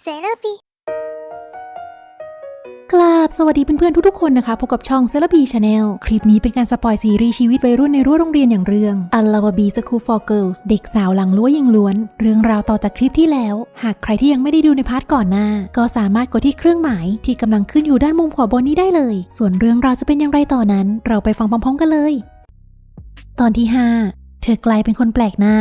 เซราปีกราบสวัสดีเพื่อนๆทุกๆคนนะคะพบกับช่องเซลบีชาแนลคลิปนี้เป็นการสปอยซีรีส์ชีวิตวัยรุ่นในรั้วโรงเรียนอย่างเรื่อง a l a w a b i School for Girls เด็กสาวหลังล้วยิงล้วน เรื่องราวต่อจากคลิปที่แล้ว หากใครที่ยังไม่ได้ดูในพาร์ทก่อนหน้า ก็สามารถกดที่เครื่องหมายที่กำลังขึ้นอยู่ด้านมุมขวาบนนี้ได้เลย ส่วนเรื่องราวจะเป็นอย่างไรต่อนั้น เราไปฟังพร้อมๆกันเลย ตอนที่ 5 เธอกลายเป็นคนแปลกหน้า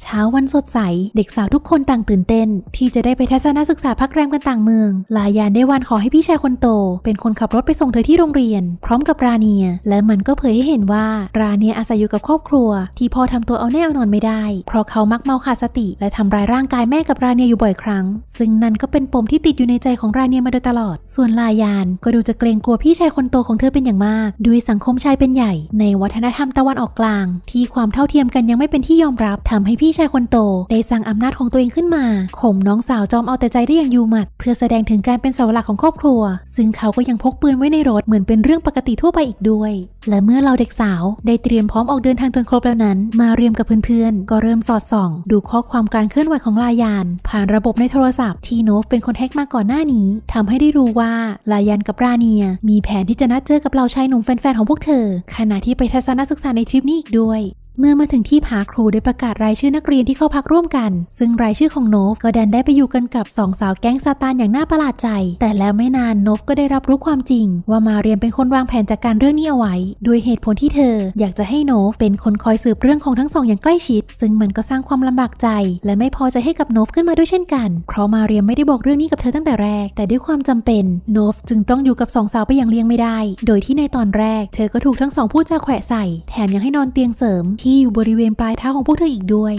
เช้าวันสดใส เด็กสาวทุกคนต่างตื่นเต้น ที่จะได้ไปทัศนศึกษาพักแรมกันต่างเมือง ลายานได้วานขอให้พี่ชายคนโต เป็นคนขับรถไปส่งเธอที่โรงเรียน พร้อมกับราเนีย และมันก็เผยให้เห็นว่าราเนียอาศัยอยู่กับครอบครัว ที่พ่อทำตัวเอาแน่เอานอนไม่ได้ เพราะเขามักเมาขาดสติ และทำร้ายร่างกายแม่กับราเนียอยู่บ่อยครั้ง ซึ่งนั่นก็เป็นปมที่ติดอยู่ในใจของราเนียมาโดยตลอด ส่วนลายานก็ดูจะเกรงกลัวพี่ชายคนโตของเธอเป็นอย่างมาก ด้วยสังคมชายเป็นใหญ่ ในวัฒนธรรมตะวันออกกลาง ที่ความเท่าเทียมกันยังไม่เป็นที่ยอมรับทำให้พี่ชายคนโตได้สร้างอำนาจของตัวเองขึ้นมาข่มน้องสาวจอมเอาแต่ใจได้อย่างยูหมัด เพื่อแสดงถึงการเป็นเสาหลักของครอบครัว ซึ่งเขาก็ยังพกปืนไว้ในรถเหมือนเป็นเรื่องปกติทั่วไปอีกด้วย และเมื่อเราเด็กสาวได้เตรียมพร้อมออกเดินทางจนครบแล้วนั้น มาเรียมกับเพื่อนๆ ก็เริ่มสอดส่อง ดูข้อความการเคลื่อนไหวของลายาน ผ่านระบบในโทรศัพท์ที่โนฟเป็นคนแฮกมาก่อนหน้านี้ทำให้ได้รู้ว่าลายันกับราเนีย มีแผนที่จะนัดเจอกับเราชายหนุ่มแฟนๆของพวกเธอ ขณะที่ไปทัศนศึกษาในทริปนี้อีกด้วย เมื่อมาถึงที่พักครูได้ประกาศรายชื่อนักเรียนที่เข้าพักร่วมกัน ซึ่งรายชื่อของโนฟก็ดันได้ไปอยู่กันกับสองสาวแก๊งซาตานอย่างน่าประหลาดใจ แต่แล้วไม่นานโนฟก็ได้รับรู้ความจริง ว่ามาเรียมเป็นคนวางแผนจัดการเรื่องนี้เอาไว้ ด้วยเหตุผลที่เธอ อยากจะให้โนฟเป็นคนคอยสืบเรื่องของทั้งสองอย่างใกล้ชิด ซึ่งมันก็สร้างความลำบากใจ และไม่พอใจให้กับโนฟขึ้นมาด้วยเช่นกัน เพราะมาเรียมไม่ได้บอกเรื่องนี้กับเธอตั้งแต่แรก แต่ด้วยความจำเป็นโนฟจึงต้องอยู่กับสองสาวไปอย่างเลี่ยงไม่ได้ โดยที่ในตอนแรก เธอก็ถูกทั้งสองพูดจาแขวะใส่ แถมยังให้นอนเตียงเสริมที่อยู่บริเวณปลายเท้าของพวกเธออีกด้วย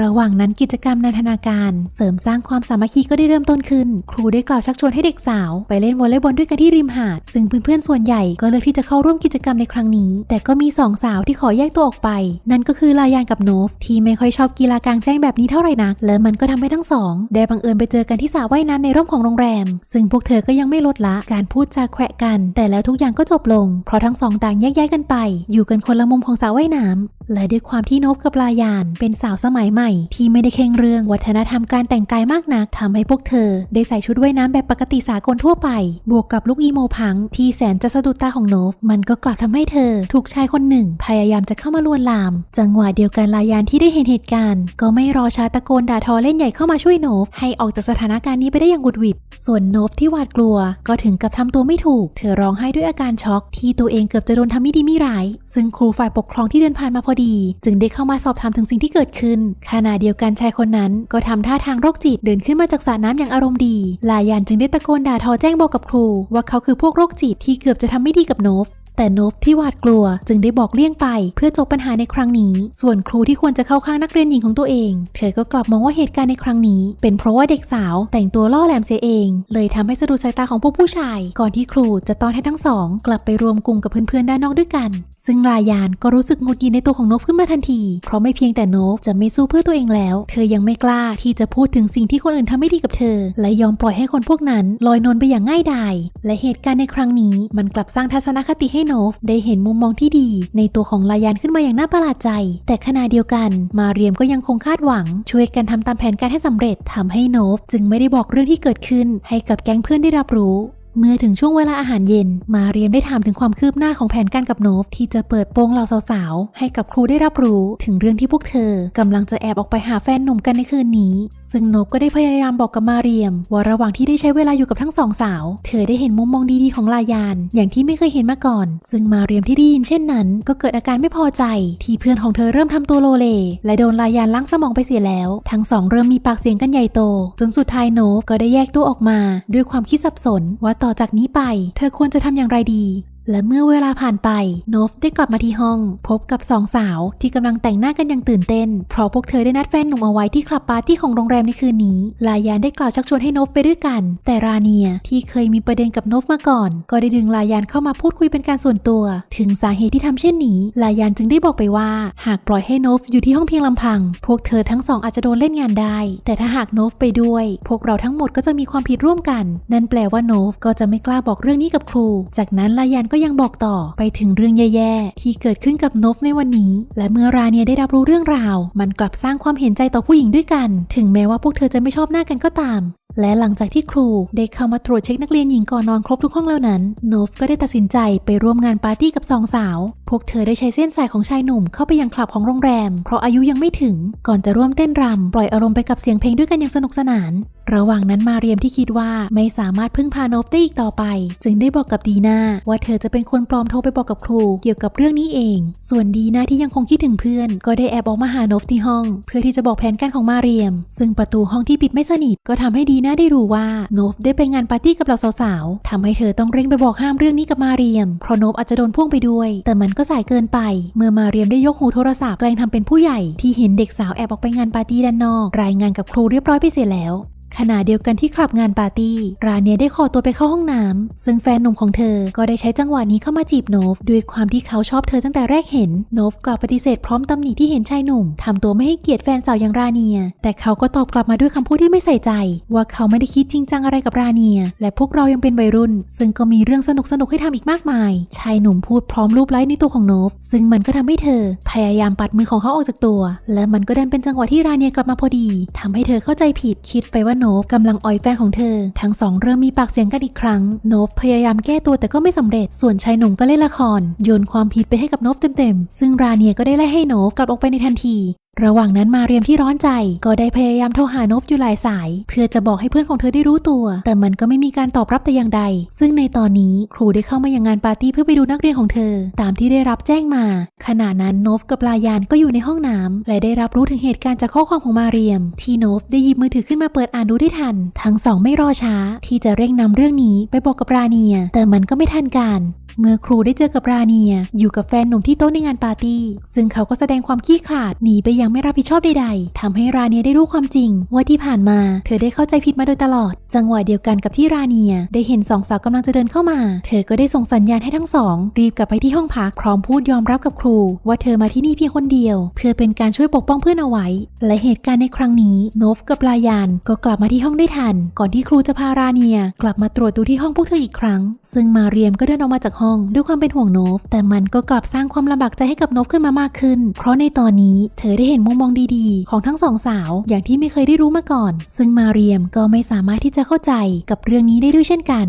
ระหว่างนั้นกิจกรรมนันทนาการเสริมสร้างความสามัคคีก็ได้เริ่มต้นขึ้น ครูได้กล่าวชักชวนให้เด็กสาว ไปเล่นวอลเลย์บอลด้วยกันที่ริมหาด ซึ่งเพื่อนๆส่วนใหญ่ก็เลือกที่จะเข้าร่วมกิจกรรมในครั้งนี้ แต่ก็มีสองสาวที่ขอแยกตัวออกไป นั่นก็คือลายานกับโนฟที่ไม่ค่อยชอบกีฬากลางแจ้งแบบนี้เท่าไหร่นัก และมันก็ทำให้ทั้งสองได้บังเอิญไปเจอกันที่สระว่ายน้ำในร่มของโรงแรม ซึ่งพวกเธอก็ยังไม่ลดละการพูดจาแขวะกัน แต่แล้วทุกอย่างก็จบลง เพราะทั้งสองต่างแยกย้ายกันไป อยู่กันคนละมุมของสระว่ายน้ำ และด้วยความที่โนฟกับลายานเป็นสาวสมัยใหม่ ที่ไม่ได้เข่งเรื่องวัฒนธรรมการแต่งกายมากนักทำให้พวกเธอ ได้ใส่ชุดว่ายน้ำแบบปกติสากลทั่วไป บวกกับลูกอีโมพัง ที่แสนจะสะดุดตาของโนฟมันก็กลับทำให้เธอ ถูกชายคนหนึ่ง พยายามจะเข้ามาลวนลาม จังหวะเดียวกันลายานที่ได้เห็นเหตุการณ์ ก็ไม่รอช้าตะโกนด่าทอเล่นใหญ่เข้ามาช่วยโนฟให้ออกจากสถานการณ์นี้ไปได้อย่างบุดหวิดส่วนโนฟที่หวาดกลัว ก็ถึงกับทำตัวไม่ถูก เธอร้องไห้ด้วยอาการช็อก ที่ตัวเองเกือบจะโดนทำไม่ดีไม่ร้าย ซึ่งครูฝ่ายปกครองที่เดินผ่านมาพอดี จึงได้เข้ามาสอบถามถึงสิ่งที่เกิดขึ้น ขณะเดียวกันชายคนนั้นก็ทำท่าทางโรคจิตเดินขึ้นมาจากสระน้ำอย่างอารมณ์ดี ลายันจึงได้ตะโกนด่าทอแจ้งบอกกับครู ว่าเขาคือพวกโรคจิตที่เกือบจะทำไม่ดีกับโนฟแต่โนฟที่หวาดกลัวจึงได้บอกเลี่ยงไปเพื่อจบปัญหาในครั้งนี้ ส่วนครูที่ควรจะเข้าข้างนักเรียนหญิงของตัวเอง เธอก็กลับมองว่าเหตุการณ์ในครั้งนี้ เป็นเพราะว่าเด็กสาวแต่งตัวล่อแหลมเสียเอง เลยทำให้สะดุดสายตาของพวกผู้ชาย ก่อนที่ครูจะต้อนให้ทั้งสอง กลับไปรวมกลุ่มกับเพื่อนๆด้านนอกด้วยกัน ซึ่งลายานก็รู้สึกงุดหงิดในตัวของโนฟขึ้นมาทันที เพราะไม่เพียงแต่โนฟจะไม่สู้เพื่อตัวเองแล้ว เธอยังไม่กล้าที่จะพูดถึงสิ่งที่คนอื่นทำไม่ดีกับเธอ และยอมปล่อยให้คนพวกนั้นลอยนวลไปอย่างง่ายดาย และเหตุการณ์ในครั้งนี้มันกลับสร้างทัศนคติให้โนฟได้เห็นมุมมองที่ดี ในตัวของลายานขึ้นมาอย่างน่าประหลาดใจ แต่ขณะเดียวกัน มาเรียมก็ยังคงคาดหวัง ช่วยกันทำตามแผนการให้สำเร็จทำให้โนฟจึงไม่ได้บอกเรื่องที่เกิดขึ้น ให้กับแก๊งเพื่อนได้รับรู้ เมื่อถึงช่วงเวลาอาหารเย็น มาเรียมได้ถามถึงความคืบหน้าของแผนการกับโนบที่จะเปิดโปงเหล่าสาวๆ ให้กับครูได้รับรู้ ถึงเรื่องที่พวกเธอกำลังจะแอบออกไปหาแฟนหนุ่มกันในคืนนี้ ซึ่งโนฟก็ได้พยายามบอกกับมาเรียม ว่าระหว่างที่ได้ใช้เวลาอยู่กับทั้งสองสาว เธอได้เห็นมุมมองดีๆของลายาน อย่างที่ไม่เคยเห็นมาก่อน ซึ่งมาเรียมที่ได้ยินเช่นนั้น ก็เกิดอาการไม่พอใจ ที่เพื่อนของเธอเริ่มทำตัวโลเล และโดนลายานล้างสมองไปเสียแล้ว ทั้งสองเริ่มมีปากเสียงกันใหญ่โต จนสุดท้ายโนฟก็ได้แยกตัวออกมา ด้วยความคิดสับสนว่าต่อจากนี้ไป เธอควรจะทำอย่างไรดี และเมื่อเวลาผ่านไปโนฟได้กลับมาที่ห้อง พบกับสองสาวที่กำลังแต่งหน้ากันอย่างตื่นเต้น เพราะพวกเธอได้นัดแฟนหนุ่มเอาไว้ที่คลับปาร์ตี้ของโรงแรมในคืนนี้ ลายานได้กล่าวชักชวนให้โนฟไปด้วยกัน แต่ราเนียที่เคยมีประเด็นกับโนฟมาก่อน ก็ได้ดึงลายานเข้ามาพูดคุยเป็นการส่วนตัว ถึงสาเหตุที่ทำเช่นนี้ ลายานจึงได้บอกไปว่า หากปล่อยให้โนฟอยู่ที่ห้องเพียงลำพัง พวกเธอทั้งสองอาจจะโดนเล่นงานได้ แต่ถ้าหากโนฟไปด้วย พวกเราทั้งหมดก็จะมีความผิดร่วมกัน นั่นแปลว่าโนฟก็จะไม่กล้าบอกเรื่องนี้กับครู จากนั้นลายานก็ยังบอกต่อไปถึงเรื่องแย่ๆ ที่เกิดขึ้นกับโนฟในวันนี้ และเมื่อราเนียได้รับรู้เรื่องราว มันกลับสร้างความเห็นใจต่อผู้หญิงด้วยกัน ถึงแม้ว่าพวกเธอจะไม่ชอบหน้ากันก็ตาม และหลังจากที่ครูได้เข้ามาตรวจเช็คนักเรียนหญิงก่อนนอนครบทุกห้องแล้วนั้นโนฟก็ได้ตัดสินใจไปร่วมงานปาร์ตี้กับสองสาว พวกเธอได้ใช้เส้นสายของชายหนุ่มเข้าไปยังคลับของโรงแรม เพราะอายุยังไม่ถึงก่อนจะร่วมเต้นรำปล่อยอารมณ์ไปกับเสียงเพลงด้วยกันอย่างสนุกสนาน ระหว่างนั้นมาเรียมที่คิดว่าไม่สามารถพึ่งพาโนฟได้อีกต่อไป จึงได้บอกกับดีนาว่าเธอจะเป็นคนปลอมโทรไปบอกกับครูเกี่ยวกับเรื่องนี้เอง ส่วนดีนาที่ยังคงคิดถึงเพื่อน ก็ได้แอบออกมาหาโนฟที่ห้อง เพื่อที่จะบอกแผนการของมาเรียม ซึ่งประตูห้องที่ปิดไม่สนิทก็ทำให้ดีนาได้รู้ว่าโนบได้ไปงานปาร์ตี้กับเหล่าสาวๆทำให้เธอต้องเร่งไปบอกห้ามเรื่องนี้กับมาเรียม เพราะโนบอาจจะโดนพ่วงไปด้วย แต่มันก็สายเกินไป เมื่อมาเรียมได้ยกหูโทรศัพท์แกล้งทำเป็นผู้ใหญ่ที่เห็นเด็กสาวแอบออกไปงานปาร์ตี้ด้านนอก รายงานกับครูเรียบร้อยไปเสียแล้ว ขณะเดียวกันที่คลับงานปาร์ตี้ ราเนียได้ขอตัวไปเข้าห้องน้ำซึ่งแฟนหนุ่มของเธอก็ได้ใช้จังหวะนี้เข้ามาจีบโนฟด้วยความที่เขาชอบเธอตั้งแต่แรกเห็น โนฟกลับปฏิเสธพร้อมตำหนิที่เห็นชายหนุ่มทำตัวไม่ให้เกียรติแฟนสาวอย่างราเนีย แต่เขาก็ตอบกลับมาด้วยคำพูดที่ไม่ใส่ใจ ว่าเขาไม่ได้คิดจริงจังอะไรกับราเนีย และพวกเรายังเป็นวัยรุ่น ซึ่งก็มีเรื่องสนุกสนุกให้ทำอีกมากมาย ชายหนุ่มพูดพร้อมรูปไล้ในตัวของโนฟซึ่งมันก็ทำให้เธอ พยายามปัดมือของเขาออกจากตัว และมันก็ดันเป็นจังหวะที่ราเนียกลับมาพอดีทำให้เธอเข้าใจผิดคิดไปว่าโนฟกำลังอ่อยแฟนของเธอ ทั้งสองเริ่มมีปากเสียงกันอีกครั้ง โนฟพยายามแก้ตัวแต่ก็ไม่สำเร็จ ส่วนชายหนุ่มก็เล่นละคร โยนความผิดไปให้กับโนฟเต็มๆ ซึ่งราเนียก็ได้ไล่ให้โนฟกลับออกไปในทันที ระหว่างนั้นมาเรียมที่ร้อนใจ ก็ได้พยายามโทรหาโนฟอยู่หลายสาย เพื่อจะบอกให้เพื่อนของเธอได้รู้ตัว แต่มันก็ไม่มีการตอบรับแต่อย่างใด ซึ่งในตอนนี้ครูได้เข้ามายังงานปาร์ตี้เพื่อไปดูนักเรียนของเธอ ตามที่ได้รับแจ้งมา ขณะนั้นโนฟกับลายานก็อยู่ในห้องน้ำและได้รับรู้ถึงเหตุการณ์จากข้อความของมาเรียม ที่โนฟได้หยิบมือถือขึ้นมาเปิดอ่านดูได้ทัน ทั้งสองไม่รอช้า ที่จะเร่งนำเรื่องนี้ไปบอกกับราเนีย แต่มันก็ไม่ทันการ เมื่อครูได้เจอกับราเนีย อยู่กับแฟนหนุ่มที่โต๊ะในงานปาร์ตี้ ซึ่งเขาก็แสดงความขี้ขลาดหนีไปอยังไม่รับผิดชอบใดๆทำให้ราเนียได้รู้ความจริง ว่าที่ผ่านมา เธอได้เข้าใจผิดมาโดยตลอด จังหวะเดียวกันกับที่ราเนีย ได้เห็นสองสาวกำลังจะเดินเข้ามา เธอก็ได้ส่งสัญญาณให้ทั้งสอง รีบกลับไปที่ห้องพักพร้อมพูดยอมรับกับครู ว่าเธอมาที่นี่เพียงคนเดียว เพื่อเป็นการช่วยปกป้องเพื่อนเอาไว้ และเหตุการณ์ในครั้งนี้โนฟกับลายานก็กลับมาที่ห้องได้ทัน ก่อนที่ครูจะพาราเนีย กลับมาตรวจดูที่ห้องพวกเธออีกครั้ง ซึ่งมาเรียมก็เดินออกมาจากห้องด้วยความเป็นห่วงโนฟแต่มันก็กลับสร้างความลำบากใจให้กับโนฟขึ้นมามากขึ้น เพราะในตอนนี้เธอได้เห็นมุมมองดีๆ ของทั้งสองสาว อย่างที่ไม่เคยได้รู้มาก่อน ซึ่งมาเรียมก็ไม่สามารถที่จะเข้าใจกับเรื่องนี้ได้ด้วยเช่นกัน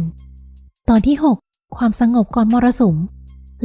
ตอนที่ 6 ความสงบก่อนมรสุม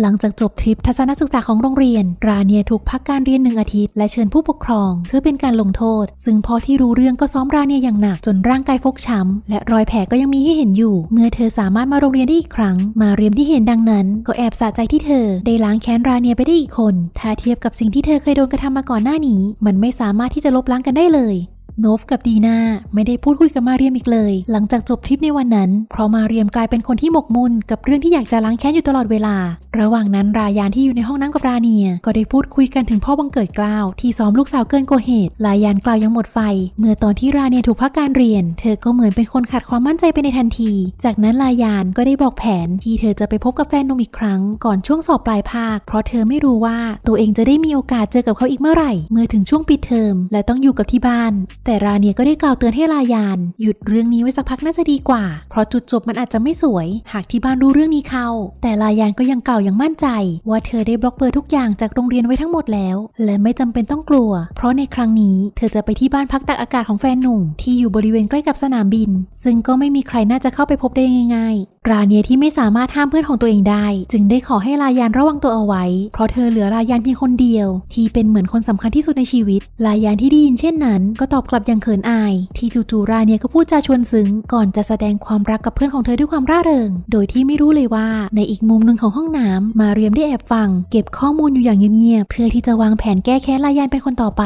หลังจากจบทริปทัศนศึกษาของโรงเรียน ราเนียถูกพักการเรียนหนึ่งอาทิตย์ และเชิญผู้ปกครอง เพื่อเป็นการลงโทษ ซึ่งพอที่รู้เรื่องก็ซ้อมราเนียอย่างหนัก จนร่างกายฟกช้ำ และรอยแผลก็ยังมีให้เห็นอยู่ เมื่อเธอสามารถมาโรงเรียนได้อีกครั้ง มาเรียมที่เห็นดังนั้น ก็แอบสะใจที่เธอ ได้ล้างแค้นราเนียไปได้อีกคน ถ้าเทียบกับสิ่งที่เธอเคยโดนกระทำมาก่อนหน้านี้ มันไม่สามารถที่จะลบล้างกันได้เลย โนฟกับดีนาไม่ได้พูดคุยกับมาเรียมอีกเลย หลังจากจบทริปในวันนั้น เพราะมาเรียมกลายเป็นคนที่หมกมุ่นกับเรื่องที่อยากจะล้างแค้นอยู่ตลอดเวลา ระหว่างนั้นรายานที่อยู่ในห้องน้ำกับราเนีย ก็ได้พูดคุยกันถึงพ่อบังเกิดกล้าวที่ซ้อมลูกสาวเกินกว่าเหตุรายานกล่าวยังหมดไฟ เมื่อตอนที่ราเนียถูกพักการเรียน เธอก็เหมือนเป็นคนขาดความมั่นใจไปในทันที จากนั้นรายานก็ได้บอกแผนที่เธอจะไปพบกับแฟนหนุ่มอีกครั้ง ก่อนช่วงสอบปลายภาค เพราะเธอไม่รู้ว่าตัวเองจะได้มีโอกาสเจอกับเขาอีกเมื่อไหร่ เมื่อถึงช่วงปิดเทอมและต้องอยู่กับที่บ้านแต่ราเนียก็ได้กล่าวเตือนให้ลายาน หยุดเรื่องนี้ไว้สักพักน่าจะดีกว่า เพราะจุดจบมันอาจจะไม่สวย หากที่บ้านรู้เรื่องนี้เขาแต่ลายานก็ยังกล่าวอย่างมั่นใจ ว่าเธอได้บล็อกเบอร์ทุกอย่างจากโรงเรียนไว้ทั้งหมดแล้ว และไม่จำเป็นต้องกลัว เพราะในครั้งนี้เธอจะไปที่บ้านพักตักอากาศของแฟนหนุ่มที่อยู่บริเวณใกล้กับสนามบิน ซึ่งก็ไม่มีใครน่าจะเข้าไปพบได้ง่ายๆ ราเนียที่ไม่สามารถห้ามเพื่อนของตัวเองได้ จึงได้ขอให้ลายานระวังตัวเอาไว้ เพราะเธอเหลือลายานเพียงคนเดียว ที่เป็นเหมือนคนสำคัญที่สุดในชีวิตลายานที่ได้ยินเช่นนั้น ก็ตอบกลับอย่างเขินอาย ที่จู่ๆราเนียก็พูดจาชวนซึ้ง ก่อนจะแสดงความรักกับเพื่อนของเธอด้วยความร่าเริง โดยที่ไม่รู้เลยว่าในอีกมุมหนึ่งของห้องน้ำมาเรียมได้แอบฟัง เก็บข้อมูลอยู่อย่างเงียบๆเพื่อที่จะวางแผนแก้แค้นลายานเป็นคนต่อไป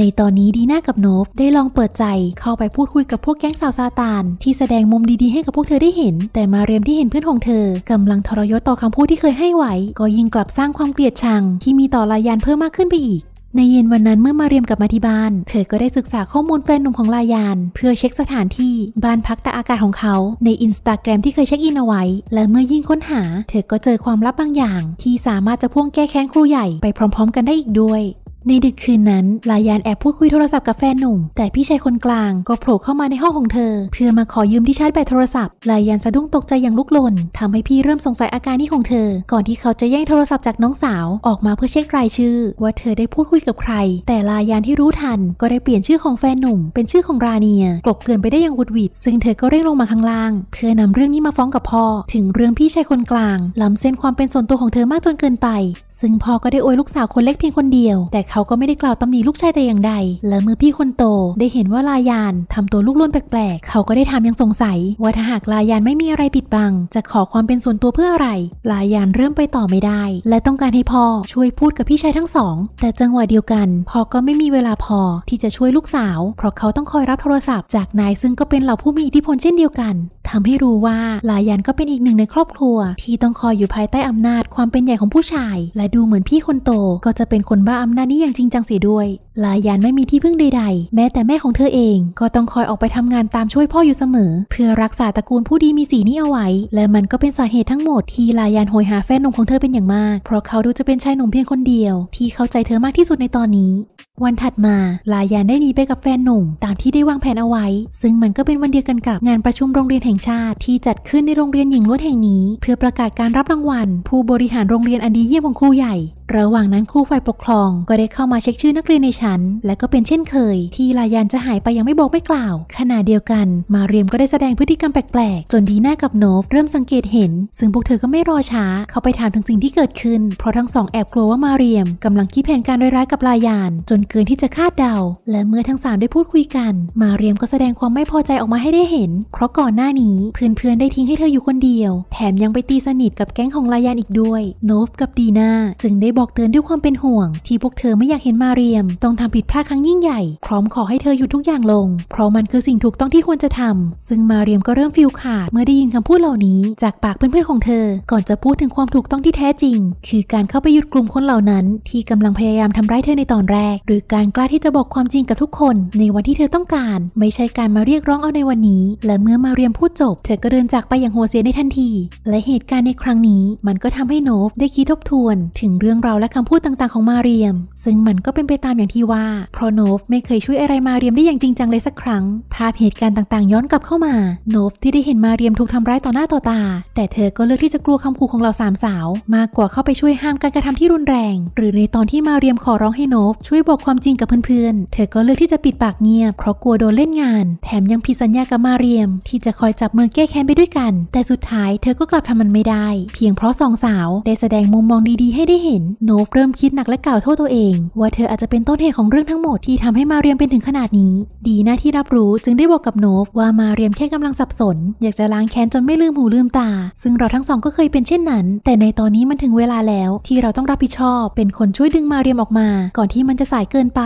ในตอนนี้ดีน่ากับโนฟได้ลองเปิดใจเข้าไปพูดคุยกับพวกแก๊งสาวซาตาน ที่แสดงมุมดีๆให้กับพวกเธอได้เห็น แต่มาเรียมที่เห็นเพื่อนของเธอกำลังทรยศต่อคำพูดที่เคยให้ไว้ ก็ยิ่งกลับสร้างความเกลียดชัง ที่มีต่อลายานเพิ่มมากขึ้นไปอีก ในเย็นวันนั้นเมื่อมาเรียมกลับมาที่บ้าน เธอก็ได้ศึกษาข้อมูลแฟนหนุ่มของลายาน เพื่อเช็คสถานที่บ้านพักตากอากาศของเขาในอินสตาแกรมที่เคยเช็คอินเอาไว้ และเมื่อยิ่งค้นหา เธอก็เจอความลับบางอย่าง ที่สามารถจะพ่วงแก้แค้นครูใหญ่ไปพร้อม ๆ กันได้อีกด้วย ในดึกคืนนั้นลายานแอบพูดคุยโทรศัพท์กับแฟนหนุ่ม แต่พี่ชายคนกลางก็โผล่เข้ามาในห้องของเธอ เพื่อมาขอยืมที่ชาร์จแบตโทรศัพท์ลายานสะดุ้งตกใจอย่างลุกลนทำให้พี่เริ่มสงสัยอาการนี้ของเธอ ก่อนที่เขาจะแย่งโทรศัพท์จากน้องสาวออกมาเพื่อเช็ครายชื่อ ว่าเธอได้พูดคุยกับใคร แต่ลายานที่รู้ทันก็ได้เปลี่ยนชื่อของแฟนหนุ่ม เป็นชื่อของราเนียกลบเกลื่อนไปได้อย่างวุดวิดซึ่งเธอก็เร่งลงมาข้างล่าง เพื่อนำเรื่องนี้มาฟ้องกับพ่อ ถึงเรื่องพี่ชายคนกลางล้ำเส้นความเป็นส่วนตัวของเธอมากจนเกินไป ซึ่งพ่อก็ได้อวยลูกสาวคนเล็กเพียงคนเดียวแต่เขาก็ไม่ได้กล่าวตำหนิลูกชายแต่อย่างใด และเมื่อพี่คนโตได้เห็นว่าลายานทำตัวลูกล้นแปลกๆ เขาก็ได้ถามยังสงสัย ว่าถ้าหากลายานไม่มีอะไรปิดบัง จะขอความเป็นส่วนตัวเพื่ออะไร ลายานเริ่มไปต่อไม่ได้ และต้องการให้พ่อช่วยพูดกับพี่ชายทั้งสอง แต่จังหวะเดียวกันพ่อก็ไม่มีเวลาพอที่จะช่วยลูกสาว เพราะเขาต้องคอยรับโทรศัพท์จากนายซึ่งก็เป็นเหล่าผู้มีอิทธิพลเช่นเดียวกันทำให้รู้ว่าลายันก็เป็นอีกหนึ่งในครอบครัว ที่ต้องคอยอยู่ภายใต้อำนาจความเป็นใหญ่ของผู้ชาย และดูเหมือนพี่คนโตก็จะเป็นคนบ้าอำนาจนี้อย่างจริงจังเสียด้วย ลายันไม่มีที่พึ่งใดๆ แม้แต่แม่ของเธอเอง ก็ต้องคอยออกไปทำงานตามช่วยพ่ออยู่เสมอ เพื่อรักษาตระกูลผู้ดีมีสีนี้เอาไว้ และมันก็เป็นสาเหตุทั้งหมดที่ลายันโหยหาแฟนหนุ่มของเธอเป็นอย่างมาก เพราะเขาดูจะเป็นชายหนุ่มเพียงคนเดียว ที่เข้าใจเธอมากที่สุดในตอนนี้ วันถัดมาลายันได้หนีไปกับแฟนหนุ่ม ตามที่ได้วางแผนเอาไว้ ซึ่งมันก็เป็นวันเดียวกันกับงานประชุมโรงเรียนแห่งชาติที่จัดขึ้นในโรงเรียนหญิงล้วนแห่งนี้ เพื่อประกาศการรับรางวัล ผู้บริหารโรงเรียนอันดีเยี่ยมของครูใหญ่ ระหว่างนั้นครูฝ่ายปกครองก็ได้เข้ามาเช็คชื่อนักเรียนในชั้นและก็เป็นเช่นเคย ที่ลายันจะหายไปยังไม่บอกไม่กล่าว ขณะเดียวกัน มาเรียมก็ได้แสดงพฤติกรรมแปลกๆ จนดีน่ากับโนฟเริ่มสังเกตเห็น ซึ่งพวกเธอก็ไม่รอช้า เข้าไปถามถึงสิ่งที่เกิดขึ้น เพราะทั้งสองแอบกลัวว่ามาเรียมกำลังคิดแผนการร้ายๆกับลายันจนเกินที่จะคาดเดา และเมื่อทั้งสามได้พูดคุยกัน มาเรียมก็แสดงความไม่พอใจออกมาให้ได้เห็น เพราะก่อนหน้านี้เพื่อนๆได้ทิ้งให้เธออยู่คนเดียว แถมยังไปตีสนิทกับแก๊งของลายันอีกด้วย โนฟกับดีน่าจึงได้บอกเตือนด้วยความเป็นห่วง ที่พวกเธอไม่อยากเห็นมาเรียมต้องทำผิดพลาดครั้งยิ่งใหญ่ พร้อมขอให้เธอหยุดทุกอย่างลง เพราะมันคือสิ่งถูกต้องที่ควรจะทำ ซึ่งมาเรียมก็เริ่มฟิลขาดเมื่อได้ยินคำพูดเหล่านี้ จากปากเพื่อนๆของเธอ ก่อนจะพูดถึงความถูกต้องที่แท้จริง คือการเข้าไปหยุดกลุ่มคนเหล่านั้น ที่กำลังพยายามทำร้ายเธอในตอนแรก หรือการกล้าที่จะบอกความจริงกับทุกคน ในวันที่เธอต้องการ ไม่ใช่การมาเรียกร้องเอาในวันนี้ และเมื่อมาเรียมพูดจบ เธอก็เดินจากไปอย่างโหดเสียในทันที และเหตุการณ์ในครั้งนี้ มันก็ทำให้โนฟได้คิดทบทวน ถึงเรื่องราวและคำพูดต่างๆของมาเรียม ซึ่งมันก็เป็นไปตามอย่างที่ว่าเพราะโนฟไม่เคยช่วยอะไรมาเรียมได้อย่างจริงจังเลยสักครั้ง ภาพเหตุการณ์ต่างๆ ย้อนกลับเข้ามา โนฟที่ได้เห็นมาเรียมถูกทำร้ายต่อหน้าต่อตา แต่เธอก็เลือกที่จะกลัวคำขู่ของเราสามสาว มากกว่าเข้าไปช่วยห้ามการกระทำที่รุนแรง หรือในตอนที่มาเรียมขอร้องให้โนฟช่วยบอกความจริงกับเพื่อนๆ เธอก็เลือกที่จะปิดปากเงียบเพราะกลัวโดนเล่นงาน แถมยังผิดสัญญากับมาเรียม ที่จะคอยจับมือแก้แค้นไปด้วยกัน แต่สุดท้ายเธอก็กลับทำมันไม่ได้ เพียงเพราะสองสาวได้แสดงมุมมองดีๆ ให้ได้เห็น โนฟเริ่มคิดหนักและกล่าวโทษตัวเอง ว่าเธออาจจะเป็นต้นเหตุของเรื่องทั้งหมดที่ทำให้มาเรียมเป็นถึงขนาดนี้ ดีนะที่รับรู้จึงได้บอกกับโนฟว่ามาเรียมแค่กำลังสับสน อยากจะล้างแค้นจนไม่ลืมหูลืมตา ซึ่งเราทั้งสองก็เคยเป็นเช่นนั้น แต่ในตอนนี้มันถึงเวลาแล้วที่เราต้องรับผิดชอบ เป็นคนช่วยดึงมาเรียมออกมา ก่อนที่มันจะสายเกินไป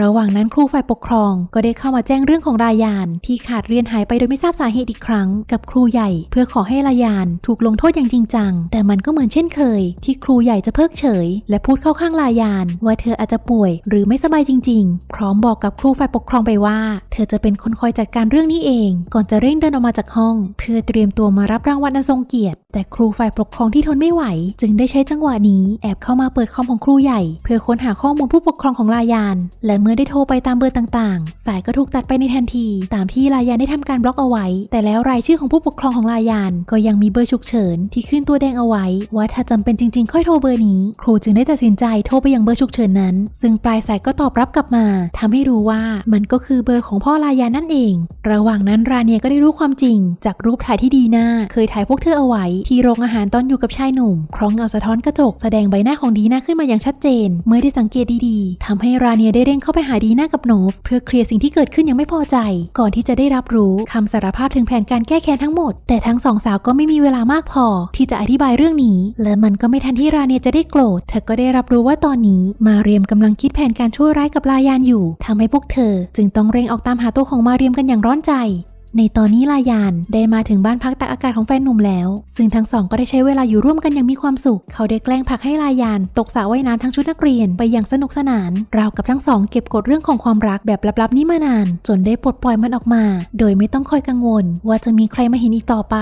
ระหว่างนั้นครูฝ่ายปกครองก็ได้เข้ามาแจ้งเรื่องของรายาน ที่ขาดเรียนหายไปโดยไม่ทราบสาเหตุอีกครั้ง กับครูใหญ่เพื่อขอให้รายานถูกลงโทษอย่างจริงจัง แต่มันก็เหมือนเช่นเคย ที่ครูใหญ่จะเพิกเฉย และพูดเข้าข้างรายาน ว่าเธออาจจะป่วยหรือไม่สบายจริง ๆ พร้อมบอกกับครูฝ่ายปกครองไปว่า เธอจะเป็นคนคอยจัดการเรื่องนี้เอง ก่อนจะเร่งเดินออกมาจากห้อง เพื่อเตรียมตัวมารับรางวัลอันทรงเกียรติ แต่ครูฝ่ายปกครองที่ทนไม่ไหว จึงได้ใช้จังหวะนี้แอบเข้ามาเปิดคอมของครูใหญ่ เพื่อค้นหาข้อมูลผู้ปกครองของรายาน และเมื่อได้โทรไปตามเบอร์ต่างๆ สายก็ถูกตัดไปในทันที ตามที่รายานได้ทำการบล็อกเอาไว้ แต่แล้วรายชื่อของผู้ปกครองของรายาน ก็ยังมีเบอร์ฉุกเฉินที่ขึ้นตัวแดงเอาไว้ ว่าถ้าจำเป็นจริงๆ ค่อยโทรเบอร์นี้ ครูจึงได้ตัดสินใจโทรไปยังเบอร์ฉุกเฉินนั้น ซึ่งปลายสายก็ตอบรับกลับมาทำให้รู้ว่ามันก็คือเบอร์ของพ่อรายานนั่นเอง ระหว่างนั้นราเนียก็ได้รู้ความจริง จากรูปถ่ายที่ดีหน้าเคยถ่ายพวกเธอเอาไว้ที่โรงอาหารตอนอยู่กับชายหนุ่มเพราะเงาสะท้อนกระจกแสดงใบหน้าของดีน่าขึ้นมาอย่างชัดเจน เมื่อได้สังเกตดีๆทำให้ราเนียได้เร่งเข้าไปหาดีน่ากับโนฟเพื่อเคลียร์สิ่งที่เกิดขึ้นยังไม่พอใจ ก่อนที่จะได้รับรู้คำสารภาพถึงแผนการแก้แค้นทั้งหมด แต่ทั้งสองสาวก็ไม่มีเวลามากพอ ที่จะอธิบายเรื่องนี้ และมันก็ไม่ทันที่ราเนียจะได้โกรธเธอก็ได้รับรู้ว่าตอนนี้มาเรียมกำลังคิดแผนการชั่วร้ายกับลายานอยู่ทำให้พวกเธอ จึงต้องเร่งออกตามหาตัวของมาเรียมกันอย่างร้อนใจ ในตอนนี้ลายานได้มาถึงบ้านพักตากอากาศของแฟนหนุ่มแล้ว ซึ่งทั้งสองก็ได้ใช้เวลาอยู่ร่วมกันอย่างมีความสุข เขาได้แกล้งผลักให้ลายาน ตกสระว่ายน้ำทั้งชุดนักเรียนไปอย่างสนุกสนาน ราวกับทั้งสองเก็บกดเรื่องของความรักแบบลับๆนี้มานาน จนได้ปลดปล่อยมันออกมา โดยไม่ต้องคอยกังวล ว่าจะมีใครมาเห็นอีกต่อไป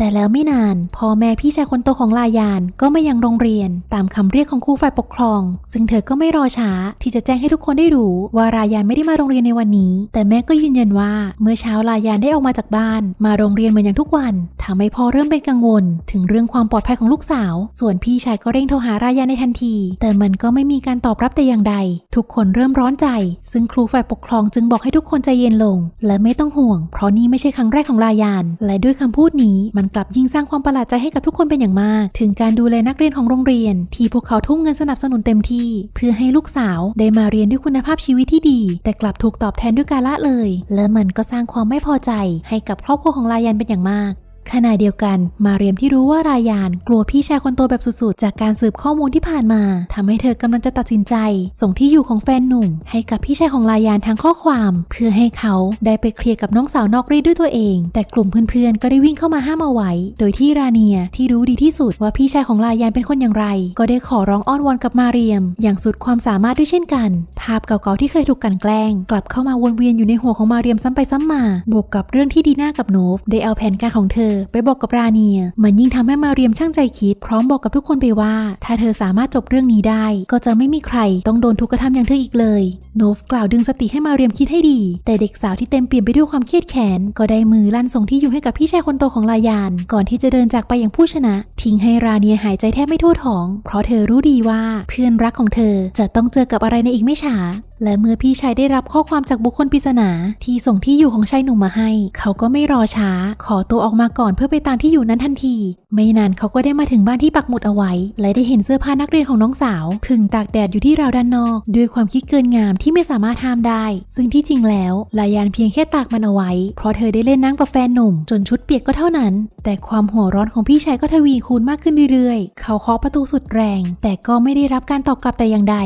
แต่แล้วไม่นานพ่อแม่พี่ชายคนโตของลายานก็มายังโรงเรียนตามคำเรียกของครูฝ่ายปกครอง ซึ่งเธอก็ไม่รอช้าที่จะแจ้งให้ทุกคนได้รู้ว่ารายานไม่ได้มาโรงเรียนในวันนี้ แต่แม่ก็ยืนยันว่าเมื่อเช้าลายานได้ออกมาจากบ้าน มาโรงเรียนเหมือนอย่างทุกวันทำให้พ่อเริ่มเป็นกังวล ถึงเรื่องความปลอดภัยของลูกสาว ส่วนพี่ชายก็เร่งโทรหารายานในทันที แต่มันก็ไม่มีการตอบรับแต่อย่างใด ทุกคนเริ่มร้อนใจ ซึ่งครูฝ่ายปกครองจึงบอกให้ทุกคนใจเย็นลง และไม่ต้องห่วง เพราะนี่ไม่ใช่ครั้งแรกของลายาน และด้วยคำพูดนี้มันกลับยิ่งสร้างความประหลาดใจให้กับทุกคนเป็นอย่างมาก ถึงการดูแลนักเรียนของโรงเรียน ที่พวกเขาทุ่มเงินสนับสนุนเต็มที่ เพื่อให้ลูกสาวได้มาเรียนด้วยคุณภาพชีวิตที่ดี แต่กลับถูกตอบแทนด้วยการละเลย และมันก็สร้างความไม่พอใจให้กับครอบครัวของลายันเป็นอย่างมาก ขณะเดียวกันมาเรียมที่รู้ว่ารายานกลัวพี่ชายคนโตแบบสุดๆ จากการสืบข้อมูลที่ผ่านมาทำให้เธอกำลังจะตัดสินใจ ส่งที่อยู่ของแฟนหนุ่ม ให้กับพี่ชายของรายานทางข้อความ เพื่อให้เขาได้ไปเคลียร์กับน้องสาวนอกรีดด้วยตัวเอง แต่กลุ่มเพื่อนๆ ก็ได้วิ่งเข้ามาห้ามเอาไว้ โดยที่ราเนียที่รู้ดีที่สุดว่าพี่ชายของรายานเป็นคนอย่างไร ก็ได้ขอร้องอ้อนวอนกับมาเรียม อย่างสุดความสามารถด้วยเช่นกัน ภาพเก่าๆที่เคยถูกกันแกล้ง กลับเข้ามาวนเวียนอยู่ในหัวของมาเรียมซ้ำไปซ้ำมา บวกกับเรื่องที่ดีน่ากับโนฟได้เอาแผนการของเธอไปบอกกับราเนีย มันยิ่งทำให้มาเรียมช่างใจคิด พร้อมบอกกับทุกคนไปว่า ถ้าเธอสามารถจบเรื่องนี้ได้ ก็จะไม่มีใครต้องโดนทุกข์กระทำอย่างเธออีกเลยโนฟกล่าวดึงสติให้มาเรียมคิดให้ดี แต่เด็กสาวที่เต็มเปี่ยมไปด้วยความเครียดแค้นก็ได้มือลั่นส่งที่อยู่ให้กับพี่ชายคนโตของลายาน ก่อนที่จะเดินจากไปอย่างผู้ชนะ ทิ้งให้ราเนียหายใจแทบไม่ทั่วท้อง เพราะเธอรู้ดีว่าเพื่อนรักของเธอจะต้องเจอกับอะไรในอีกไม่ช้า และเมื่อพี่ชายได้รับข้อความจากบุคคลปริศนาที่ส่งที่อยู่ของชายหนุ่มมาให้ เขาก็ไม่รอช้า ขอตัวออกมาก่อนเพื่อไปตามที่อยู่นั้นทันที ไม่นานเขาก็ได้มาถึงบ้านที่ปักหมุดเอาไว้ และได้เห็นเสื้อผ้านักเรียนของน้องสาวผึ่งตากแดดอยู่ที่ราวด้านนอก ด้วยความคิดเกินงามที่ไม่สามารถห้ามได้ ซึ่งที่จริงแล้วลายานเพียงแค่ตากมันเอาไว้ เพราะเธอได้เล่นน้ำกับแฟนหนุ่ม จนชุดเปียกก็เท่านั้น แต่ความหัวร้อนของพี่ชายก็ทวีคูณมากขึ้นเรื่อยๆ เขาเคาะประตูสุดแรง แต่ก็ไม่ได้รับการตอบกลับแต่อย่างใด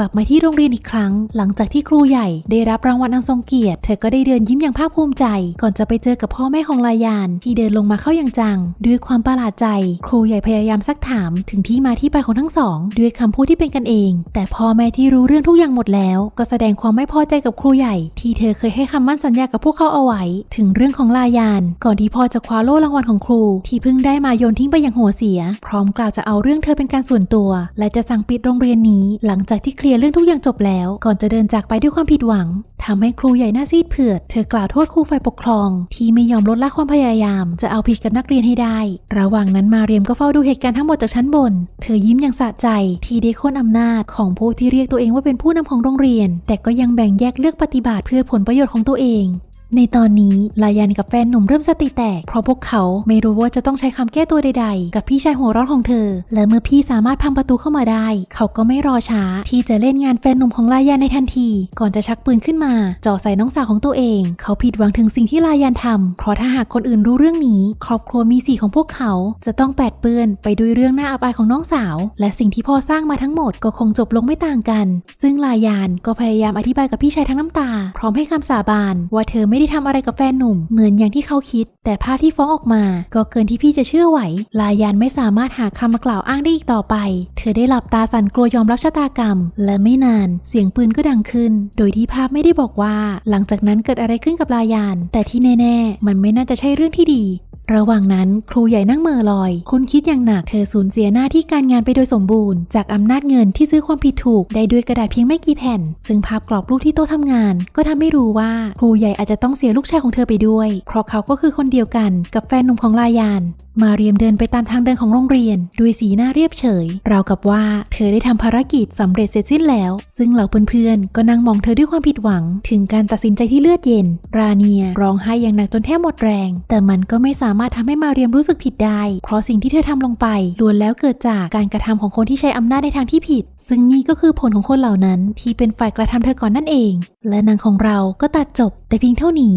กลับมาที่โรงเรียนอีกครั้ง หลังจากที่ครูใหญ่ได้รับรางวัลอันทรงเกียรติ เธอก็ได้เดินยิ้มอย่างภาคภูมิใจ ก่อนจะไปเจอกับพ่อแม่ของลายาน ที่เดินลงมาเข้าอย่างจัง ด้วยความประหลาดใจ ครูใหญ่พยายามซักถามถึงที่มาที่ไปของทั้งสอง ด้วยคำพูดที่เป็นกันเอง แต่พ่อแม่ที่รู้เรื่องทุกอย่างหมดแล้ว ก็แสดงความไม่พอใจกับครูใหญ่ ที่เธอเคยให้คำมั่นสัญญากับพวกเขาเอาไว้ ถึงเรื่องของลายาน ก่อนที่พ่อจะคว้าโล่รางวัลของครู ที่เพิ่งได้มาโยนทิ้งไปอย่างหัวเสีย พร้อมกล่าวจะเอาเรื่องเธอเป็นการส่วนตัว และจะสั่งปิดโรงเรียนนี้ หลังจากที่คลียร์เรื่องทุกอย่างจบแล้ว ก่อนจะเดินจากไปด้วยความผิดหวังทำให้ครูใหญ่หน้าซีดเผือด เธอกล่าวโทษครูฝ่ายปกครอง ที่ไม่ยอมลดละความพยายาม จะเอาผิดกับนักเรียนให้ได้ ระหว่างนั้นมาเรียมก็เฝ้าดูเหตุการณ์ทั้งหมดจากชั้นบน เธอยิ้มอย่างสะใจที่ได้ค้นอำนาจของผู้ที่เรียกตัวเองว่าเป็นผู้นำของโรงเรียน แต่ก็ยังแบ่งแยกเลือกปฏิบัติเพื่อผลประโยชน์ของตัวเอง ในตอนนี้ลายันกับแฟนหนุ่มเริ่มสติแตก เพราะพวกเขาไม่รู้ว่าจะต้องใช้คำแก้ตัวใด ๆ กับพี่ชายหัวร้อนของเธอ และเมื่อพี่สามารถพังประตูเข้ามาได้ เขาก็ไม่รอช้า ที่จะเล่นงานแฟนหนุ่มของลายันในทันที ก่อนจะชักปืนขึ้นมาจ่อใส่น้องสาวของตัวเอง เขาผิดหวังถึงสิ่งที่ลายันทำเพราะถ้าหากคนอื่นรู้เรื่องนี้ ครอบครัวมีสีของพวกเขา จะต้องแปดเปื้อนไปด้วยเรื่องน่าอับอายของน้องสาว และสิ่งที่พ่อสร้างมาทั้งหมดก็คงจบลงไม่ต่างกัน ซึ่งลายานก็พยายามอธิบายกับพี่ชายทั้งน้ำตา พร้อมให้คำสาบานว่าเธอไม่ได้ทำอะไรกับแฟนหนุ่ม เหมือนอย่างที่เขาคิด แต่ภาพที่ฟ้องออกมา ก็เกินที่พี่จะเชื่อไหว ลายันไม่สามารถหาคำมากล่าวอ้างได้อีกต่อไป เธอได้หลับตาสั่นกลัวยอมรับชะตากรรม และไม่นานเสียงปืนก็ดังขึ้น โดยที่ภาพไม่ได้บอกว่า หลังจากนั้นเกิดอะไรขึ้นกับลายานแต่ที่แน่ ๆ มันไม่น่าจะใช่เรื่องที่ดี ระหว่างนั้นครูใหญ่นั่งเมอลอย คุณคิดอย่างหนักเธอสูญเสียหน้าที่การงานไปโดยสมบูรณ์ จากอำนาจเงินที่ซื้อความผิดถูก ได้ด้วยกระดาษเพียงไม่กี่แผ่น ซึ่งภาพกรอบรูปที่โต๊ะทำงาน ก็ทำให้รู้ว่าครูใหญ่อาจจะต้องเสียลูกชายของเธอไปด้วย เพราะเขาก็คือคนเดียวกันกับแฟนหนุ่มของลายาน มาเรียมเดินไปตามทางเดินของโรงเรียน ด้วยสีหน้าเรียบเฉย ราวกับว่าเธอได้ทำภารกิจสำเร็จเสร็จสิ้นแล้ว ซึ่งเหล่าเพื่อนๆก็นั่งมองเธอด้วยความผิดหวัง ถึงการตัดสินใจที่เลือดเย็น ราเนียร้องไห้อย่างหนักจนแทบหมดแรง แต่มันก็ไม่สามารถมาทำให้มาเรียมรู้สึกผิดได้ เพราะสิ่งที่เธอทำลงไปล้วนแล้วเกิดจากการกระทำของคนที่ใช้อำนาจในทางที่ผิด ซึ่งนี่ก็คือผลของคนเหล่านั้นที่เป็นฝ่ายกระทำเธอก่อนนั่นเอง และนางของเราก็ตัดจบแต่เพียงเท่านี้